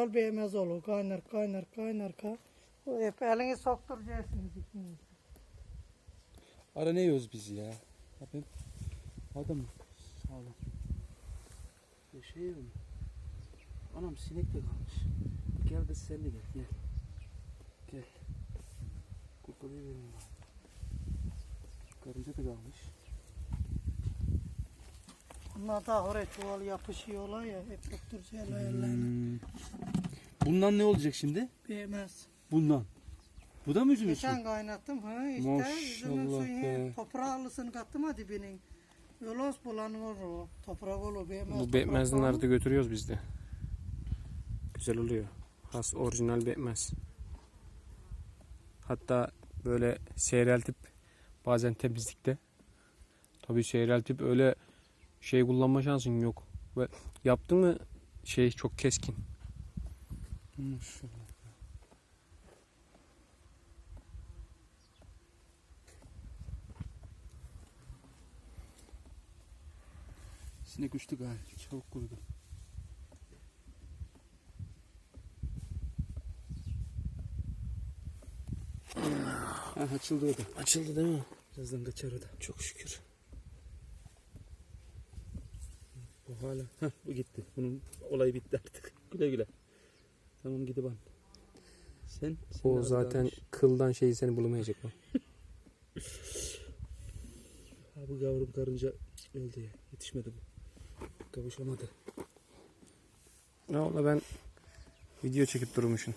yol beğenmez olur. Kaynar kaynar kaynar. O hep elini sokturacaksınız ikiniz. Ara ne yiyoruz biz ya? Abim. Adam sağ olun. Yaşayalım. Anam sinek de kalmış. Gel de sen de gel. Gel. Gel. Kurtarıyor benim ya. Karınca da kalmış. Bunlar da oraya çuval yapışıyorlar ya. Hep sokturacaksınız ellerini. Hmm. Bundan ne olacak şimdi? Beğenmez. Bundan. Bu da mı üzüm üstü? Geçen kaynattım ha işte üzümün Maşallah be. toprağlısını kattım ha dibinin. Yolos bulanıyor o. Toprak olur beğenmez. Bu olur. de götürüyoruz biz de. Güzel oluyor. Has orijinal bekmez. Hatta böyle seyreltip bazen temizlikte. Tabii seyreltip öyle şey kullanma şansın yok. Ve yaptın mı şey çok keskin. Maşallah. Sinek uçtu galiba. Çabuk kurudu. Ha, açıldı o da. Açıldı değil mi? Birazdan kaçar o da. Çok şükür. Bu hala. Heh, bu gitti. Bunun olayı bitti artık. Güle güle. Tamam gidi ban. Sen? sen O zaten kalmış. kıldan şeyi seni bulamayacak mı? Ha, bu yavrum karınca öldü ya. Yetişmedi bu. Kavuşamadı. Ne oldu ben video çekip durmuşum.